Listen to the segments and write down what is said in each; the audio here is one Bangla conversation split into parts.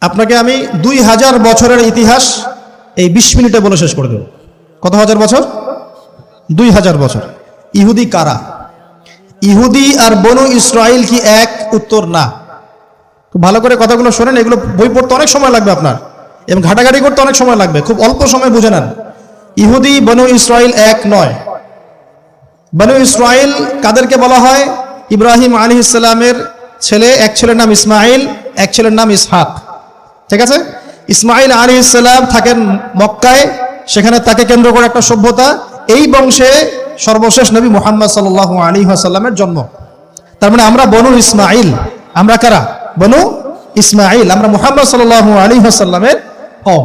আপনাকে আমি দুই হাজার বছরের ইতিহাস এই বিশ মিনিটে বলে শেষ করে দেব। কত হাজার বছর? দুই হাজার বছর। ইহুদি কারা? ইহুদি আর বনু ইসরায়েল কি এক? উত্তর না। ভালো করে কথাগুলো শোনেন, এগুলো বই পড়তে অনেক সময় লাগবে আপনার। এবং ঘাটাঘাটি করতে অনেক সময় লাগবে। খুব অল্প সময় বুঝে নেন। ইহুদি, বনু ইসরায়েল এক নয়। বনু ইসরায়েল কাদেরকে বলা হয়? ইব্রাহিম আলী ইসলামের ছেলে, এক ছেলের নাম ইসমাইল, এক ছেলের নাম ইসহাক। ঠিক আছে? ইসমাইল আলী ইসলাম থাকেন মক্কায়, সেখানে তাকে কেন্দ্র করে একটা সভ্যতা। এই বংশে সর্বশেষ নবী মোহাম্মদ সাল আলী সাল্লামের জন্ম। তার মানে আমরা বনু ইসমাইল আমরা কারা? বনু ইসমাইল আমরা মোহাম্মদ সাল আলী সাল্লামের কম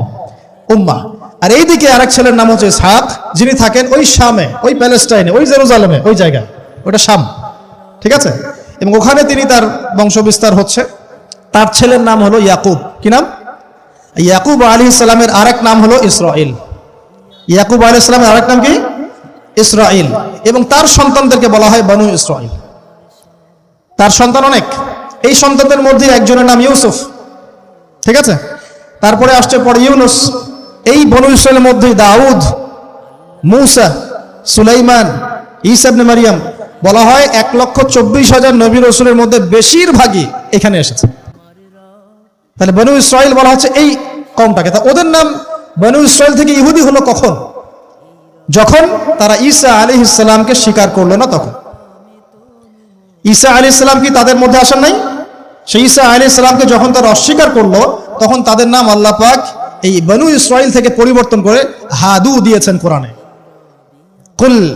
উম্মা। আর এইদিকে আরেক ছেলের নাম হচ্ছে ইসহাক। যিনি থাকেন ওই শামে, ওই প্যালেস্টাইনে, ওই জেরুজালেমে, ওই জায়গায়। ওটা শাম। ঠিক আছে? এবং ওখানে তিনি তার বংশ বিস্তার হচ্ছে। তার ছেলের নাম হলো ইয়াকুব। কি নাম? ইয়াকুব আলী ইসলামের আরেক নাম হলো ইসরাইল ইয়াকুব আলী ইসলামের আরেক নাম কি? ইসরাইল এবং তার সন্তানদেরকে বলা হয় বনু ইসরাইল তার সন্তান অনেক। এই সন্তানদের মধ্যে একজনের নাম ইউসুফ। ঠিক আছে? তারপরে আসছে পরে ইউনুস। এই বনু ইসরায়েলের মধ্যে দাউদ, মুসা, সুলাইমান ইসাবনে মারিয়াম বলা হয় এক লক্ষ চব্বিশ হাজার নবী রসুলের মধ্যে বেশিরভাগই এখানে এসেছে। তাহলে বনু ইসরায়েল বলা হচ্ছে এই কমটাকে তা ওদের নাম বনু ইসরায়েল থেকে ইহুদি হলো কখন? যখন তারা ঈসা আলী ইসলামকে স্বীকার করল না তখন। ঈসা আলী ইসলাম কি তাদের মধ্যে আসেন নাই? সেই ঈসা আলী ইসলামকে যখন তারা অস্বীকার করল, তখন তাদের নাম আল্লাহ পাক এই বনু ইসরায়েল থেকে পরিবর্তন করে হাদু দিয়েছেন কোরআনে। কুল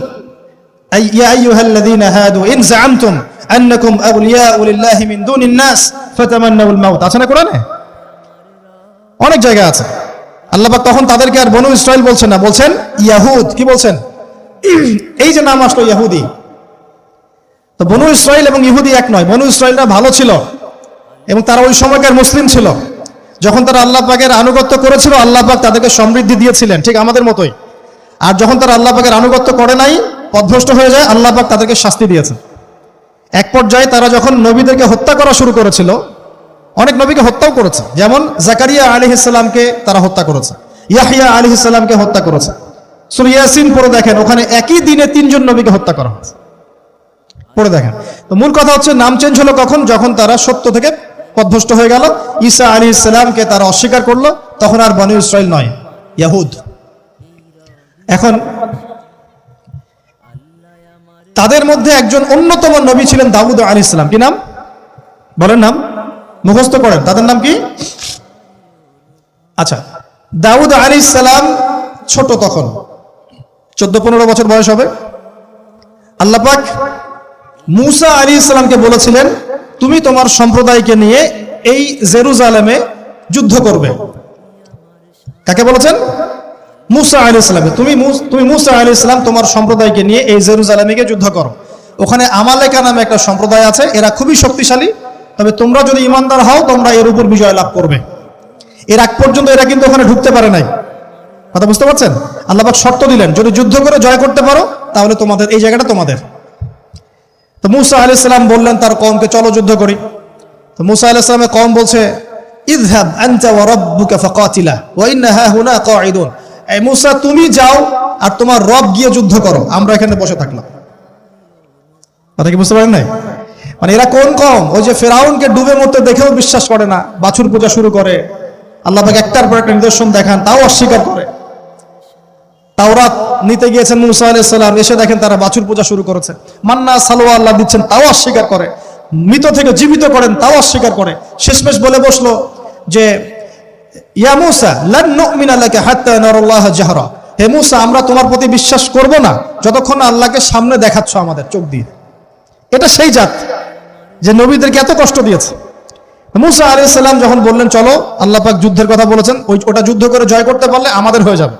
يا أيها الذين هادوا إن زعمتم أنكم أولياء لله من دون الناس فتمنوا الموت আছে না কোরআনে অনেক জায়গা আছে আল্লাহ পাক তখন তাদেরকে আর বনু ইসরায়েল বলছেন না বলছেন ইয়াহুদ কি বলছেন এই যে নাম আসলো ইয়াহুদি তো বনু ইসরায়েল এবং ইহুদি এক নয় বনু ইসরায়েলরা ভালো ছিল এবং তারা ওই সময়কার মুসলিম ছিল যখন তারা আল্লাহ পাকের আনুগত্য করেছিল আল্লাহ পাক তাদেরকে সমৃদ্ধি দিয়েছিলেন ঠিক আমাদের মতোই আর যখন তারা আল্লাহ পাকের আনুগত্য করে নাই পদভ্রষ্ট হয়ে যায়, আল্লাহ পাক তাদেরকে শাস্তি দিয়েছে এক পর্যায়ে তারা যখন নবীদেরকে হত্যা করা শুরু করেছিল, অনেক নবীকে হত্যাও করেছে। যেমন জাকারিয়া আলী ইসলামকে তারা হত্যা করেছে, ইয়াহিয়া আলী ইসলামকে হত্যা করেছে। সুরিয়াসিন পড়ে দেখেন, ওখানে একই দিনে তিনজন নবীকে হত্যা করা হয়েছে। পড়ে দেখেন। তো মূল কথা হচ্ছে, নাম চেঞ্জ হলো কখন? যখন তারা সত্য থেকে পদভ্রষ্ট হয়ে গেল, ঈসা আলী ইসলামকে তারা অস্বীকার করল, তখন আর বনু ইসরায়েল নয়, ইয়াহুদ। এখন তাদের মধ্যে একজন অন্যতম নবী ছিলেন দাউদ আলী ইসলাম কি নাম? বলেন নাম। মুখস্থ করেন। তাদের নাম কি? আচ্ছা। দাউদ আলী ইসলাম ছোট তখন চোদ্দ পনেরো বছর বয়স হবে। আল্লাপাক মুসা আলী ইসলামকে বলেছিলেন, তুমি তোমার সম্প্রদায়কে নিয়ে এই জেরুজালেমে যুদ্ধ করবে। কাকে বলেছেন? মুসা আলী ইসলামে তুমি তুমি মুসা আলী ইসলাম তোমার সম্প্রদায়কে নিয়ে এই জেরুজালেমে গিয়ে যুদ্ধ করো। ওখানে আমালেকা নামে একটা সম্প্রদায় আছে, এরা খুবই শক্তিশালী। তবে তোমরা যদি ইমানদার হও, তোমরা এর উপর বিজয় লাভ করবে। এর আগ পর্যন্ত এরা কিন্তু ওখানে ঢুকতে পারে নাই। কথা বুঝতে পারছেন? আল্লাহবাক শর্ত দিলেন, যদি যুদ্ধ করে জয় করতে পারো, তাহলে তোমাদের, এই জায়গাটা তোমাদের। তো মুসা আলি ইসলাম বললেন তার কমকে চলো যুদ্ধ করি। তো মুসা আলি ইসলামের কম বলছে ইদহাব আনতা ওয়া রাব্বুকা ফাকাতিলা, ওয়া ইন্না হাহুনা কাঈদুন। এই মুসা, তুমি যাও আর তোমার রব গিয়ে যুদ্ধ করো। আমরা এখানে বসে থাকলাম। কথা কি বুঝতে পারেন নাই? মানে এরা কোন কম? ওই যে ফেরাউনকে ডুবে মরতে দেখেও বিশ্বাস করে না। বাছুর পূজা শুরু করে। আল্লাহ পাক একটার পর একটা নিদর্শন দেখান, তাও অস্বীকার করে। তাওরাত নিতে গিয়েছেন মুসা আলাইহিস সালাম, এসে দেখেন তারা বাছুর পূজা শুরু করেছে। মান্না সালোয়া আল্লাহ দিচ্ছেন, তাও অস্বীকার করে। মৃত থেকে জীবিত করেন, তাও অস্বীকার করে। শেষমেশ বলে বসল যে ইয়া মুসা, লান নুমিনা লাকা হাত্তা হে মুসা, আমরা তোমার প্রতি বিশ্বাস করব না যতক্ষণ আল্লাহকে সামনে দেখাচ্ছ আমাদের চোখ দিয়ে। এটা সেই জাত যে নবীদেরকে এত কষ্ট দিয়েছে। মুসা আলাইহিস সালাম যখন বললেন, চলো যুদ্ধের কথা বলেছেন, ওই ওটা যুদ্ধ করে জয় করতে পারলে আমাদের হয়ে যাবে।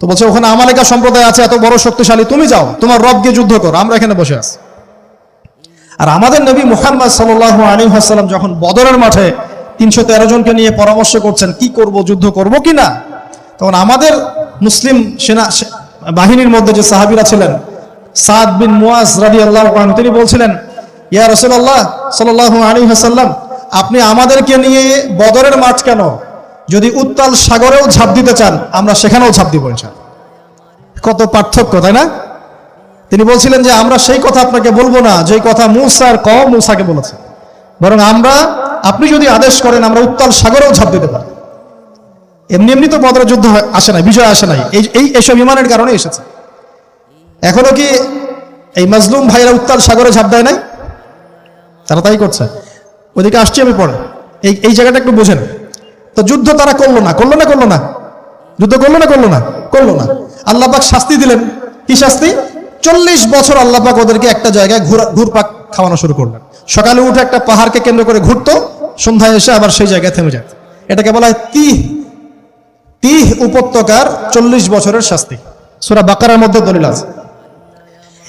তো বলছে, ওখানে আমালিকা সম্প্রদায় আছে, এত বড় শক্তিশালী, তুমি যাও, তোমার রব গিয়ে যুদ্ধ করো, আমরা এখানে বসে আছি। আর আমাদের নবী মুহাম্মদ আলী যখন বদরের মাঠে তিনশো তেরো জনকে নিয়ে পরামর্শ করছেন, কি করব, যুদ্ধ করব কি না? তখন আমাদের মুসলিম সেনা বাহিনীর মধ্যে যে সাহাবিরা ছিলেন, সাদ বিন মুয়াজ রাদি আল্লাহ তিনি বলছিলেন, ইয়া রসুল্লাহ সাল্লাহ আলী হাসাল্লাম আপনি আমাদেরকে নিয়ে বদরের মাঠ কেন? যদি উত্তাল সাগরেও ঝাঁপ দিতে চান, আমরা সেখানেও ঝাঁপ দিব। কত পার্থক্য, তাই না? তিনি বলছিলেন যে, আমরা সেই কথা আপনাকে বলব না, যেই কথা মুসার ক মুসাকে বলেছে বরং আমরা আপনি যদি আদেশ করেন, আমরা উত্তাল সাগরেও ঝাঁপ দিতে পারি। এমনি এমনি তো বদরের যুদ্ধ আসে নাই, বিজয় আসে নাই। এই এই, এসব ইমানের কারণে এসেছে। এখনও কি এই মাজলুম ভাইরা উত্তাল সাগরে ঝাঁপ দেয় নাই? তারা তাই করছে। ওদিকে আসছি আমি পরে। এই এই জায়গাটা একটু বোঝেন। তো যুদ্ধ তারা করল না করল না করল না? যুদ্ধ করল না করল না? করল না। আল্লাহ পাক শাস্তি দিলেন। কি শাস্তি? চল্লিশ বছর আল্লাহ পাক ওদেরকে একটা জায়গায় ঘুরা, ঘুরপাক খাওয়ানো শুরু করলেন। সকালে উঠে একটা পাহাড়কে কেন্দ্র করে ঘুরতো। সন্ধ্যায় এসে আবার সেই জায়গায় থেমে যায়। এটাকে বলা হয় তিহ। তিহ উপত্যকার চল্লিশ বছরের শাস্তি। সুরা বাকারার মধ্যে দলিল আছে।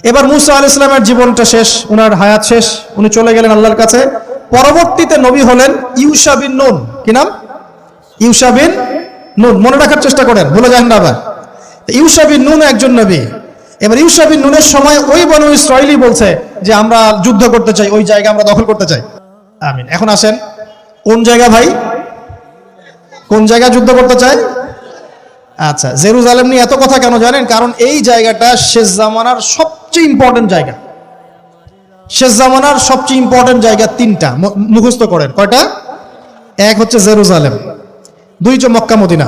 এবার মুসা আল ইসলামের জীবনটা শেষ, উনার হায়াত শেষ, উনি চলে গেলেন আল্লাহর কাছে। পরবর্তীতে নবী হলেন ইউসা বিন নুন। কি নাম? ইউসা বিন নুন। মনে রাখার চেষ্টা করেন, ভুলে যান না আবার। ইউসা বিন নুন একজন নবী। এবার ইউসা বিন নুনের সময় ওই বনু ইসরায়েলি বলছে যে, আমরা যুদ্ধ করতে চাই, ওই জায়গা আমরা দখল করতে চাই। আমিন। এখন আসেন কোন জায়গা ভাই? কোন জায়গা যুদ্ধ করতে চায়? আচ্ছা জেরুজালেম নিয়ে এত কথা কেন জানেন? কারণ এই জায়গাটা শেষ জামানার সবচেয়ে ইম্পর্টেন্ট জায়গা। শেষ জামানার সবচেয়ে ইম্পর্টেন্ট জায়গা তিনটা মুখস্থ করেন। কয়টা? এক হচ্ছে জেরুজালেম, দুই হচ্ছে মক্কা, মদিনা।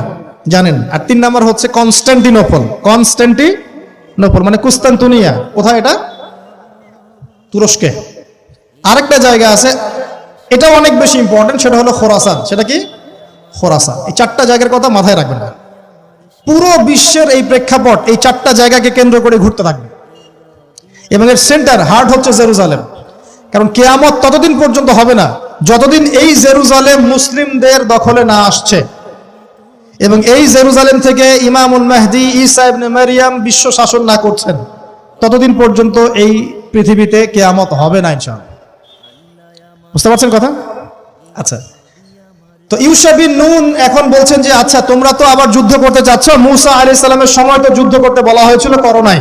জানেন? আর তিন নম্বর হচ্ছে কনস্ট্যান্টিনোপল কনস্ট্যান্টিনোপল মানে কুস্তান্তুনিয়া। কোথায় এটা? তুরস্কে। আরেকটা জায়গা আছে এটা অনেক বেশি ইম্পর্টেন্ট সেটা হলো খোরাসান। সেটা কি? খোরাসান। এই চারটা জায়গার কথা মাথায় রাখবেন না। পুরো বিশ্বের এই প্রেক্ষাপট এই চারটা জায়গাকে কেন্দ্র করে ঘুরতে থাকবে। এবং এর সেন্টার হার্ট হচ্ছে জেরুজালেম। কারণ কেয়ামত ততদিন পর্যন্ত হবে না, যতদিন এই জেরুজালেম মুসলিমদের দখলে না আসছে। এবং এই জেরুজালেম থেকে ইমামুল মেহদি ইসা ইবনে মারিয়াম বিশ্ব শাসন না করছেন, ততদিন পর্যন্ত এই পৃথিবীতে কেয়ামত হবে না, ইনশাআল্লাহ। বুঝতে পারছেন কথা? আচ্ছা। তো ইউসা বিন নুন এখন বলছেন যে আচ্ছা তোমরা তো আবার যুদ্ধ করতে চাচ্ছ। মুসা আলি সাল্লামের সময় তো যুদ্ধ করতে বলা হয়েছিল করো নাই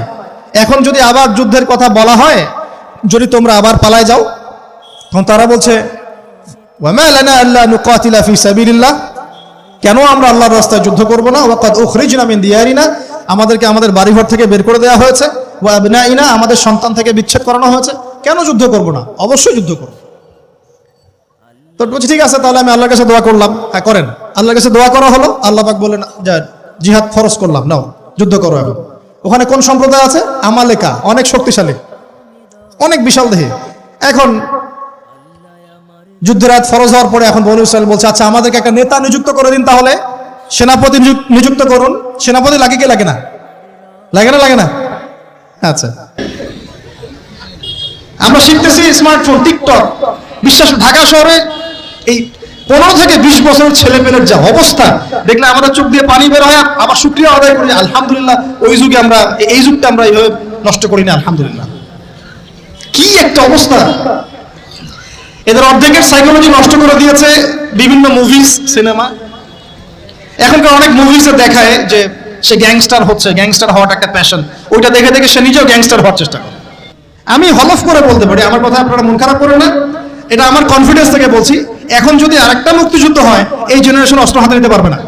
এখন যদি আবার যুদ্ধের কথা বলা হয়, যদি তোমরা আবার পালায় যাও, তখন তারা বলছে কেন আমরা আল্লাহর রাস্তায় যুদ্ধ করব না? ওয়াকাদ উখরিজনা মিন দিয়ারিনা। আমাদেরকে আমাদের বাড়িঘর থেকে বের করে দেওয়া হয়েছে। ওয়া আবনাইনা, আমাদের সন্তান থেকে বিচ্ছেদ করানো হয়েছে। কেন যুদ্ধ করব না? অবশ্যই যুদ্ধ করব। তো বলছি, ঠিক আছে, তাহলে আমি আল্লাহর কাছে দোয়া করলাম। হ্যাঁ করেন। আল্লাহর কাছে দোয়া করা হলো, আল্লাহ পাক বললেন যা, জিহাদ ফরজ করলাম, নাও, যুদ্ধ করো এখন। ওখানে কোন সম্প্রদায় আছে? আমালেকা, অনেক শক্তিশালী, অনেক বিশাল দেহে। এখন যুদ্ধের রাত ফরজ হওয়ার পরে এখন বনু ইসরায়েল বলছে আচ্ছা আমাদেরকে একটা নেতা নিযুক্ত করে দিন তাহলে। সেনাপতি নিযুক্ত করুন। সেনাপতি লাগে কি, লাগে না? লাগে না লাগে না? আচ্ছা। আমরা শিখতেছি স্মার্টফোন, টিকটক। বিশ্বাস, ঢাকা শহরে এই পনেরো থেকে বিশ বছরের ছেলে মেয়ের যা অবস্থা, দেখলে আমাদের চোখ দিয়ে পানি বের হয়, আবার শুক্রিয়া আদায় করি, আলহামদুলিল্লাহ, ওই যুগে আমরা, এই- যুগটা আমরা এইভাবে নষ্ট করি না, আলহামদুলিল্লাহ। কি একটা অবস্থা। এদের অর্ধেকের সাইকোলজি নষ্ট করে দিয়েছে বিভিন্ন মুভিজ সিনেমা এখনকার অনেক মুভিজে দেখায় যে সে গ্যাংস্টার হচ্ছে গ্যাংস্টার হওয়াটা একটা প্যাশন ওইটা দেখে দেখে সে নিজেও গ্যাংস্টার হওয়ার চেষ্টা করে। আমি হলফ করে বলতে পারি, আমার কথা আপনারা মন খারাপ করে না। এটা আমার কনফিডেন্স থেকে বলছি। এখন যদি আরেকটা মুক্তিযুদ্ধ হয়, এই জেনারেশন অস্ত্র হাতে নিতে পারবে না।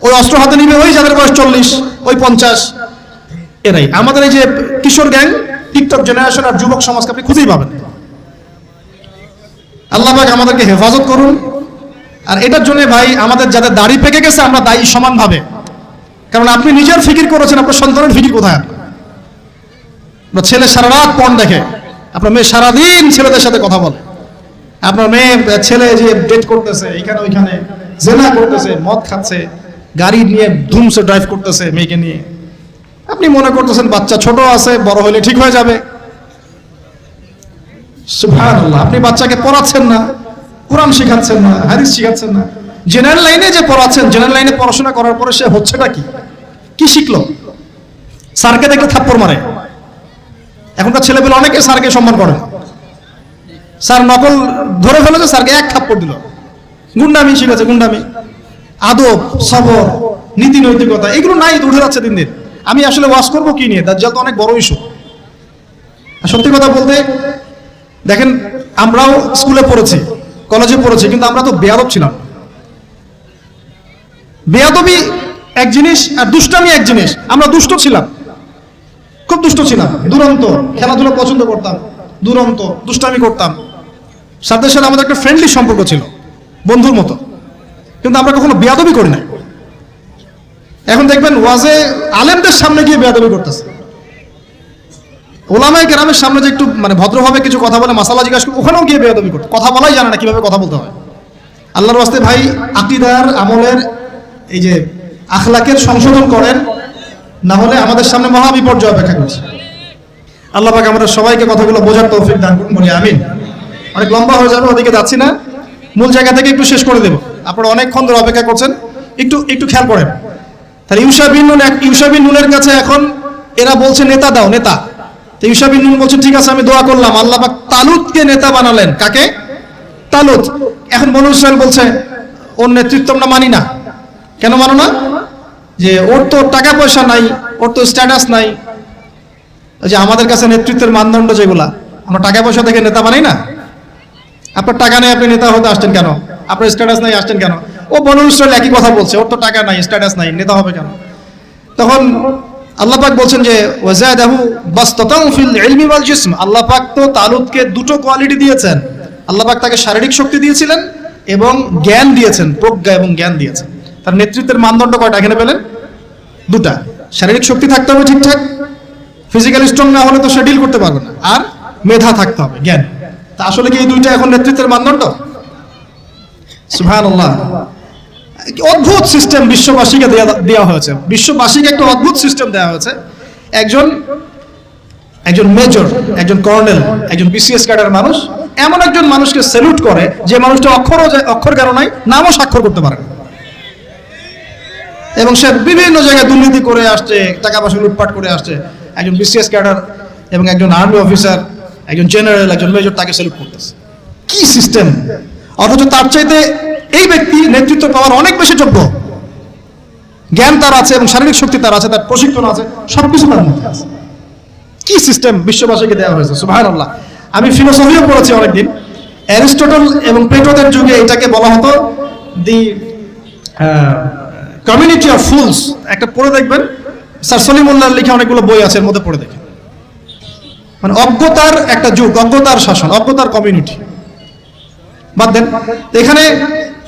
ওই অস্ত্র হাতে নিবে ওই যাদের বয়স চল্লিশ, ওই পঞ্চাশ। এরাই। আমাদের এই যে কিশোর গ্যাং, টিকটক জেনারেশন আর যুবক সমাজকে আপনি খুঁজেই পাবেন। আল্লাহ পাক আমাদেরকে হেফাজত করুন। আর এটার জন্য ভাই, আমাদের যাদের দাড়ি পেকে গেছে, আমরা দায়ী সমানভাবে। কারণ আপনি নিজের ফিকির করেছেন, আপনার সন্তানের ফিকির কোথায়? আপনার ছেলে সারা রাত পণ দেখে, আপনার মেয়ে সারাদিন ছেলেদের সাথে কথা বলে। আপনার মেয়ে, ছেলে যে ডেট করতেছে, এখানে ওইখানে জেনা করতেছে, মদ খাচ্ছে, গাড়ি নিয়ে ধুমসে ড্রাইভ করতেছে মেয়েকে নিয়ে। আপনি মনে করতেছেন বাচ্চা ছোট আছে, বড় হলে ঠিক হয়ে যাবে? আপনি বাচ্চাকে পড়াচ্ছেন না, কোরআন শেখাচ্ছেন না, হাদিস শেখাচ্ছেন না। জেনারেল লাইনে যে পড়াচ্ছেন জেনারেল লাইনে পড়াশোনা করার পরে সে হচ্ছেটা কি? কি শিখলো? স্যারকে দেখলে থাপ্পড় মারে। এখনকার ছেলেপেলে অনেকে স্যারকে সম্মান করে। স্যার নকল ধরে ফেলেছে, স্যারকে এক থাপ্পড় দিল। গুন্ডামি শিখেছে, গুন্ডামি। আদব, সবর, নীতি নৈতিকতা, এগুলো নাই উঠে যাচ্ছে দিন দিন। আমি আসলে ওয়াশ করব কি নিয়ে? দাজ্জাল তো অনেক বড় ইস্যু সত্যি কথা বলতে, দেখেন, আমরাও স্কুলে পড়েছি, কলেজে পড়েছি, কিন্তু আমরা তো বেয়াদব ছিলাম। বেয়াদবি এক জিনিস আর দুষ্টামি এক জিনিস। আমরা দুষ্ট ছিলাম। খুব দুষ্ট ছিলাম। দুরন্ত, খেলাধুলা পছন্দ করতাম। দুরন্ত, দুষ্টামি করতাম। সাথে সাথে আমাদের একটা ফ্রেন্ডলি সম্পর্ক ছিল, বন্ধুর মতো। কিন্তু আমরা কখনো বেয়াদবি করি না এখন দেখবেন ওয়াজে আলেমদের সামনে গিয়ে বেয়াদবি করতেছে। ওলামাই গ্রামের সামনে যে একটু মানে ভদ্রভাবে কিছু কথা বলে, মাসালা জিজ্ঞাসা করে, ওখানেও গিয়ে বেয়াদবি করতে। কথা বলাই জানে না কীভাবে কথা বলতে হয়। আল্লাহর ওয়াস্তে ভাই আকিদার, আমলের, এই যে আখলাকের সংশোধন করেন, না হলে আমাদের সামনে মহা বিপর্যয় অপেক্ষা করছে। আল্লাহ পাক আমাদের সবাইকে কথাগুলো বোঝার তৌফিক দান করুন, বলি আমিন। অনেক লম্বা হয়ে যাবে, ওদিকে যাচ্ছি না। মূল জায়গা থেকে একটু শেষ করে দেব। আপনারা অনেকক্ষণ ধরে অপেক্ষা করছেন। একটু একটু খেয়াল করেন। তাহলে ইউসা বিন নুন এক- ইউসা বিন নুনের কাছে এখন এরা বলছে, নেতা দাও, নেতা। তো ইউসা বিন নুন বলছে, ঠিক আছে, আমি দোয়া করলাম। আল্লাহ পাক তালুতকে নেতা বানালেন। কাকে? তালুত এখন বনু ইসরায়েল বলছে, ওর নেতৃত্ব আমরা মানি না। কেন মানো না? যে ওর তো টাকা পয়সা নাই, ওর তো স্ট্যাটাস নাই। যে আমাদের কাছে নেতৃত্বের মানদণ্ড যেগুলা, আমরা টাকা পয়সা থেকে নেতা বানাই না? আপনার টাকা নেই, আপনি নেতা হতে আসছেন কেন? আপনার স্ট্যাটাস নাই, আসছেন কেন? ও বনু একই কথা বলছে, ওর তো টাকা নাই স্ট্যাটাস নাই, নেতা হবে কেন? তখন আল্লাহ পাক বলছেন যে, ওয়াজাদাহু বাসতাতাউ ফিল ইলমি ওয়াল জিসম। আল্লাহ পাক তো তালুতকে দুটো কোয়ালিটি দিয়েছেন। আল্লাহ পাক তাকে শারীরিক শক্তি দিয়েছিলেন এবং জ্ঞান দিয়েছেন, প্রজ্ঞা এবং জ্ঞান দিয়েছেন। তার নেতৃত্বের মানদণ্ড কয়টা? এখানে পেলেন? দুটা। শারীরিক শক্তি থাকতে হবে ঠিকঠাক ফিজিক্যালি স্ট্রং না হলে তো সে ডিল করতে পারবে না। আর মেধা থাকতে হবে, জ্ঞান। তা আসলে কি এই দুইটা এখন নেতৃত্বের মানদণ্ড? সুবহানাল্লাহ। অদ্ভুত সিস্টেম বিশ্ববাসীকে দেওয়া হয়েছে। বিশ্ববাসীকে একটা অদ্ভুত সিস্টেম দেওয়া হয়েছে। একজন একজন মেজর একজন কর্নেল একজন বিসিএস ক্যাডার মানুষ, এমন একজন মানুষকে স্যালুট করে যে মানুষটা অক্ষরও অক্ষর জ্ঞান নাই, নামও স্বাক্ষর করতে পারে এবং সে বিভিন্ন জায়গায় দুর্নীতি করে আসছে, টাকা পয়সা লুটপাট করে আসছে। একজন বিসিএস ক্যাডার এবং একজন আর্মি অফিসার একজন জেনারেল একজন মেজর তাকে স্যালুট করতেছে। কি সিস্টেম অথচ তার চাইতে এই ব্যক্তি নেতৃত্ব পাওয়ার অনেক বেশি যোগ্য। জ্ঞান তার আছে এবং শারীরিক শক্তি তার আছে, তার প্রশিক্ষণ আছে, সবকিছু তার মধ্যে আছে। কি সিস্টেম বিশ্ববাসীকে দেওয়া হয়েছে? সুবাহ আল্লাহ আমি ফিলোসফিও পড়েছি অনেকদিন। অ্যারিস্টটল এবং প্লেটোদের যুগে এটাকে বলা হতো দি কমিউনিটি অফ ফুলস একটা পড়ে দেখবেন। স্যার সলিমুল্লাহর লিখে অনেকগুলো বই আছে, এর মধ্যে পড়ে দেখেন। মানে অজ্ঞতার একটা যুগ, অজ্ঞতার শাসন, অজ্ঞতার কমিউনিটি বাদ দেন, এখানে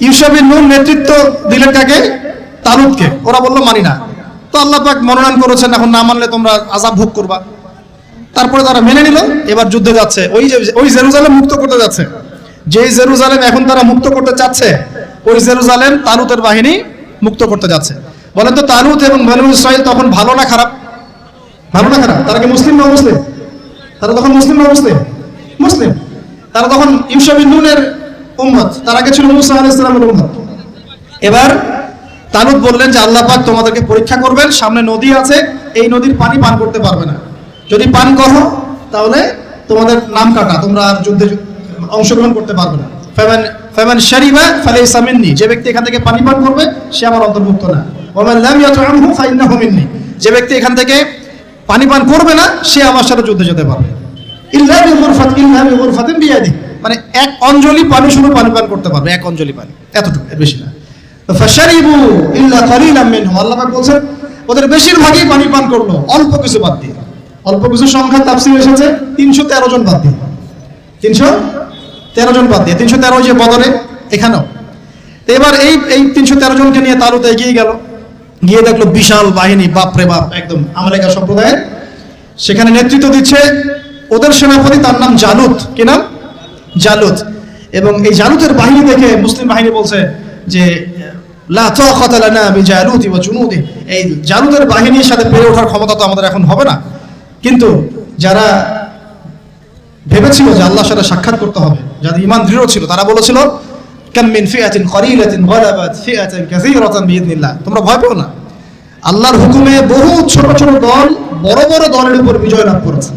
ইউসাবিন নুন নেতৃত্ব দিলেন কাকে? তালুদকে ওরা বলল, মানি না। তো আল্লাহ পাক মনোনয়ন করেছেন, এখন না মানলে তোমরা আজাব ভোগ করবা। তারপরে তারা মেনে নিল, এবার যুদ্ধে যাচ্ছে। ওই যে, ওই জেরুজালেম মুক্ত করতে যাচ্ছে। যেই জেরুজালেম এখন তারা মুক্ত করতে চাচ্ছে, ওই জেরুজালেম তালুতের বাহিনী মুক্ত করতে যাচ্ছে। বলেন তো, তালুত এবং বনু ইসরাইল তখন ভালো না খারাপ? ভালো না খারাপ? তারা কি মুসলিম না মুসলিম তারা তখন মুসলিম না মুসলিম? মুসলিম। তারা তখন ইউসাবিন নুনের উম্মত। তার আগে ছিল মুসা আলাইহিস সালামের উম্মত। এবার তালুত বললেন যে আল্লাহ পাক তোমাদেরকে পরীক্ষা করবেন, সামনে নদী আছে, এই নদীর পানি পান করতে পারবে না। যদি পান করো, তাহলে তোমাদের নাম কাটা, তোমরা আর যুদ্ধে অংশগ্রহণ করতে পারবে না। ফেমান ফেমান শারিবা ফালাইসা মিন্নি, যে ব্যক্তি এখান থেকে পানি পান করবে, সে আমার অন্তর্ভুক্ত না। ওমান লাম ইয়াতআমহু ফাইন্নাহু মিন্নি, যে ব্যক্তি এখান থেকে পানি পান করবে না, সে আমার সাথে যুদ্ধে যেতে পারবে। মানে এক অঞ্জলি পানি, শুধু পানি পান করতে পারবে, এক অঞ্জলি পানি। এতটুকু বেশি না। ফাশারিবু ইল্লা কালিলাম আল্লাহ পাক বলছেন, ওদের বেশিরভাগই পানি পান করল, অল্প কিছু বাদ দিয়ে। অল্প কিছু সংখ্যা এসেছে 313 জন বাদ দিয়ে। 313 জন বাদ দিয়ে। 313 যে বদরে এখানেও। এবার এই এই 313 জনকে নিয়ে তালুতে এগিয়ে গেল। গিয়ে দেখল বিশাল বাহিনী, বাপরে বাপ, একদম আমালেকা সম্প্রদায়ের। সেখানে নেতৃত্ব দিচ্ছে ওদের সেনাপতি, তার নাম জালুত। কি নাম? জালুত। এবং এই জালুতের বাহিনী দেখে মুসলিম বাহিনী বলছে যে এই জালুতের বাহিনীর সাথে পেরে ওঠার ক্ষমতা তো আমাদের এখন হবে না। কিন্তু যারা ভেবেছিল যে আল্লাহর সাথে সাক্ষাৎ করতে হবে, যাদের ইমান দৃঢ় ছিল, তারা বলেছিল কাম মিন ফিআতিন কলিলাতিন গালাবাত ফিআতান কাসীরাতান বিইذنিল্লাহ তোমরা ভয় পেও না। আল্লাহর হুকুমে বহু ছোট ছোট দল, বড় বড় দলের উপর বিজয় লাভ করেছে।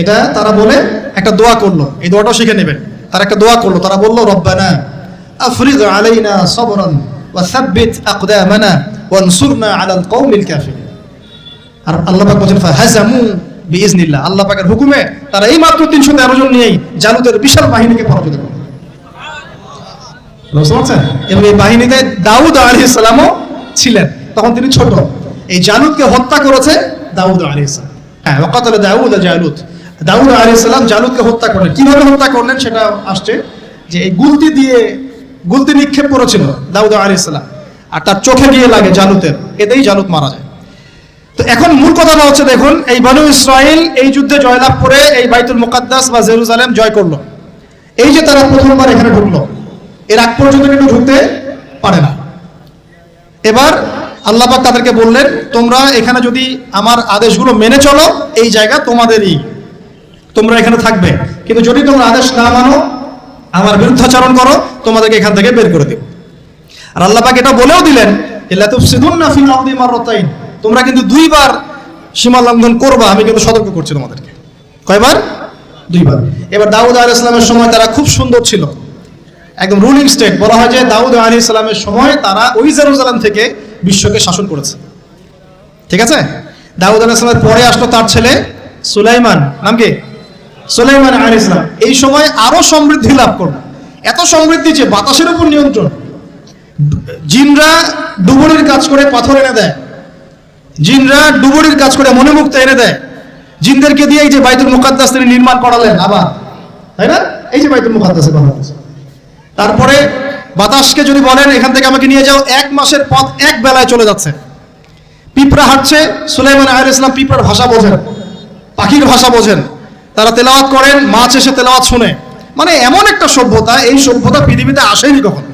এটা তারা বলে একটা দোয়া করল। এই দোয়াটাও শিখে নেবেন। তারা একটা দোয়া করল। তারা বলল, রব্বানা আফরিদ আলাইনা সবরান ওয়া সাব্বিত আকদামানা ওয়ানসুরনা আলাল কওমিল কাফিরিন. আর আল্লাহ পাক বলেন ফাহাজামু বিইজনিল্লাহ আল্লাহ পাকের হুকুমে তারা এই মাত্র তিনশো তেরো জন নিয়েই জালুতের বিশাল বাহিনীকে পরাজিত করল এবং এই বাহিনীতে দাউদ ইসলামও ছিলেন। তখন তিনি ছোট। এই জালুদকে হত্যা করেছে দাউদ ইসলাম হ্যাঁ দাউদ জালুদ। দাউদ ইসলাম জালুদকে হত্যা করলেন। কীভাবে হত্যা করলেন সেটা আসছে যে এই গুলতি দিয়ে গুলতি নিক্ষেপ করেছিল দাউদ আলী ইসলাম আর তার চোখে গিয়ে লাগে জালুতের এতেই জালুত মারা যায়। তো এখন মূল কথাটা হচ্ছে, দেখুন, এই বানু ইসরায়েল এই যুদ্ধে জয়লাভ করে এই বাইতুল মুকাদ্দাস বা জেরুজালেম জয় করল। এই যে তারা প্রথমবার এখানে ঢুকলো এর আগ পর্যন্ত কিন্তু ঢুকতে পারে না। এবার আল্লাপাক তাদেরকে বললেন, তোমরা এখানে যদি আমার আদেশগুলো মেনে চলো, এই জায়গা তোমাদেরই। তোমরা এখানে থাকবে। কিন্তু যদি তোমরা আদেশ না মানো, আমার বিরুদ্ধাচরণ করো, তোমাদেরকে এখান থেকে বের করে দেব। আর আল্লাপাক এটা বলেও দিলেন তোমরা কিন্তু দুইবার সীমা লঙ্ঘন করবা, আমি কিন্তু সতর্ক করছি তোমাদেরকে। কয়বার? দুইবার। এবার দাউদ আলাইহিস ইসলামের সময় তারা খুব সুন্দর ছিল। একদম রুলিং স্টেট বলা হয় যে দাউদ আলী ইসলামের সময় তারা ওই জেরুজালেম থেকে বিশ্বকে শাসন করেছে। ঠিক আছে? দাউদ আলী ইসলামের পরে আসলো তার ছেলে সুলাইমান। নাম কি? সুলাইমান আলী ইসলাম এই সময় আরও সমৃদ্ধি লাভ করল। এত সমৃদ্ধি যে বাতাসের উপর নিয়ন্ত্রণ। জিনরা ডুবুরির কাজ করে পাথর এনে দেয়। জিনরা ডুবুরির কাজ করে মনে মুক্ত এনে দেয়। জিনদেরকে দিয়ে এই যে বাইতুল মুকাদ্দাস তিনি নির্মাণ করালেন আবার। তাই না? এই যে বাইতুল মুকাদ্দাসের কথা। তারপরে বাতাসকে যদি বলেন, এখান থেকে আমাকে নিয়ে যাও, এক মাসের পথ এক বেলায় চলে যাচ্ছে। পিঁপড়া হাঁটছে, সুলাইমান আহ ইসলাম পিঁপড়ার ভাষা বোঝেন, পাখির ভাষা বোঝেন। তারা তেলাওয়াত করেন, মাছ এসে তেলাওয়াত শুনে। মানে এমন একটা সভ্যতা, এই সভ্যতা পৃথিবীতে আসেনি কখন।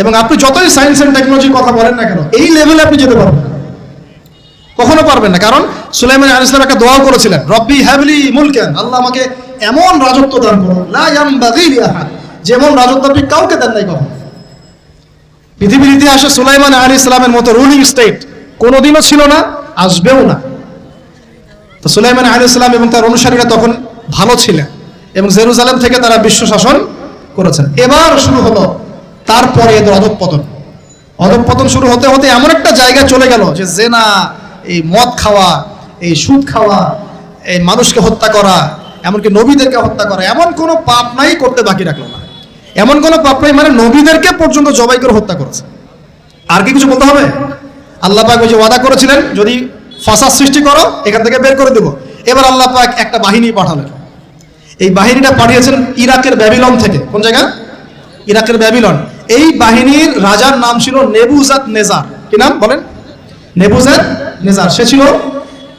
এবং আপনি যতই সায়েন্স অ্যান্ড টেকনোলজির কথা বলেন না কেন, এই লেভেলে আপনি যেতে পারবেন কখনো পারবেন না, কারণ সুলাইমান আলাইহিস সালাম একটা দোয়াও করেছিলেন, রব্বি হ্যাবলি মুলকান, আল্লাহ আমাকে এমন রাজত্ব দান করুন যেমন রাজত্ব আপনি কাউকে দেন নাই কখনো। পৃথিবীর ইতিহাসে সুলাইমান আলী ইসলামের মতো রুলিং স্টেট কোনোদিনও ছিল না, আসবেও না। তো সুলাইমান আলী ইসলাম এবং তার অনুসারীরা তখন ভালো ছিলেন এবং জেরুজালেম থেকে তারা বিশ্ব শাসন করেছেন। এবার শুরু হলো তারপরে এদের অধঃপতন। অধঃপতন শুরু হতে হতে এমন একটা জায়গায় চলে গেল যে জেনা, এই মদ খাওয়া, এই সুদ খাওয়া, এই মানুষকে হত্যা করা, এমনকি নবীদেরকে হত্যা করা, এমন কোনো পাপ নাই করতে বাকি রাখল না। এমন কোনো পাপ নাই মানে নবীদেরকে পর্যন্ত জবাই করে হত্যা করেছে। আর কি কিছু বলতে হবে? আল্লাহ পাক ওই যে ওয়াদা করেছিলেন, যদি ফাসাদ সৃষ্টি করো, এখান থেকে বের করে দেবো। এবার আল্লাহ পাক একটা বাহিনী পাঠালেন। এই বাহিনীটা পাঠিয়েছেন ইরাকের ব্যাবিলন থেকে। কোন জায়গা? ইরাকের ব্যাবিলন। এই বাহিনীর রাজার নাম ছিল নেবুজাত নেজার। কি নাম বলেন? নেবুজাত নেজার। সে ছিল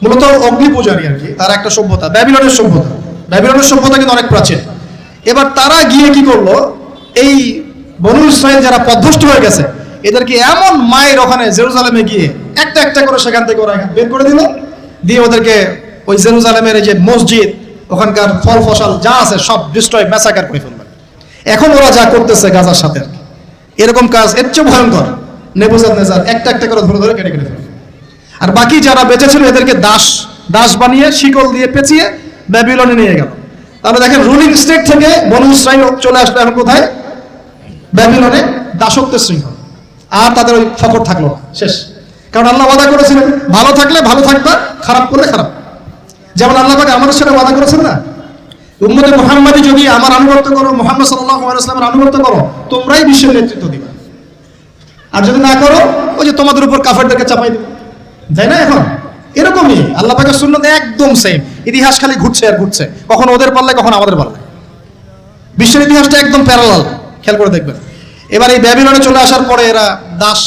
মূলত অগ্নি পূজারী আর কি। তার একটা সভ্যতা, ব্যাবিলনের সভ্যতা। ব্যাবিলনের সভ্যতা কিন্তু অনেক প্রাচীন। এবার তারা গিয়ে কি করল? এই বনু ইসরায়েল যারা পদভষ্ট হয়ে গেছে, এদেরকে এমন মায়ের ওখানে জেরুজালেমে গিয়ে একটা একটা করে সেখান থেকে ওরা বের করে দিল। দিয়ে ওদেরকে ওই জেরুজালেমের যে মসজিদ, ওখানকার ফল ফসল যা আছে সব ডিস্ট্রয় ম্যাসাকার করে ফেলবে এখন ওরা যা করতেছে গাজার সাথে এরকম কাজ, এর চেয়ে ভয়ঙ্কর। নেবুজাদ নেজার একটা একটা করে ধরে ধরে কেটে কেটে ফেলবে আর বাকি যারা বেঁচে ছিল এদেরকে দাস দাস বানিয়ে, শিকল দিয়ে পেঁচিয়ে ব্যাবিলনে নিয়ে গেল। তাহলে দেখেন রুলিং স্টেট থেকে বনু চলে আসলো এখন কোথায়? ব্যাবিলনে দাসত্বের শৃঙ্খল। আর তাদের ওই ফকর থাকল না। শেষ। কারণ আল্লাহ ওয়াদা করেছিলেন, ভালো থাকলে ভালো থাকবা, খারাপ করলে খারাপ। যেমন আল্লাহ পাকে আমাদের সাথে ওয়াদা করেছেন না? উম্মতে মোহাম্মদী যদি আমার আনুগত্য করো, মোহাম্মদ সাল্লাল্লাহু আলাইহি ওয়াসাল্লামের আনুগত্য করো, তোমরাই বিশ্বের নেতৃত্ব দিবে। আর যদি না করো, ওই যে তোমাদের উপর কাফেরদেরকে চাপাই দেবে। তাই না এখন? এরকমই। আল্লাহ পাকের সুন্নত একদম সেম ইতিহাস খালি ঘুরছে আর ঘুরছে। কখন ওদের পাল্লায়, কখন আমাদের পাল্লায়। বিশ্বের ইতিহাসটা একদম প্যারালাল খেয়াল করে দেখবেন। এবার এই ব্যাবিলনে চলে আসার পরে এরা দাস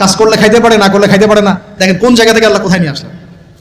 কাজ করলে খাইতে পারে, না করলে খাইতে পারে না। দেখেন কোন জায়গা থেকে আল্লাহ কোথায় নিয়ে আসলেন?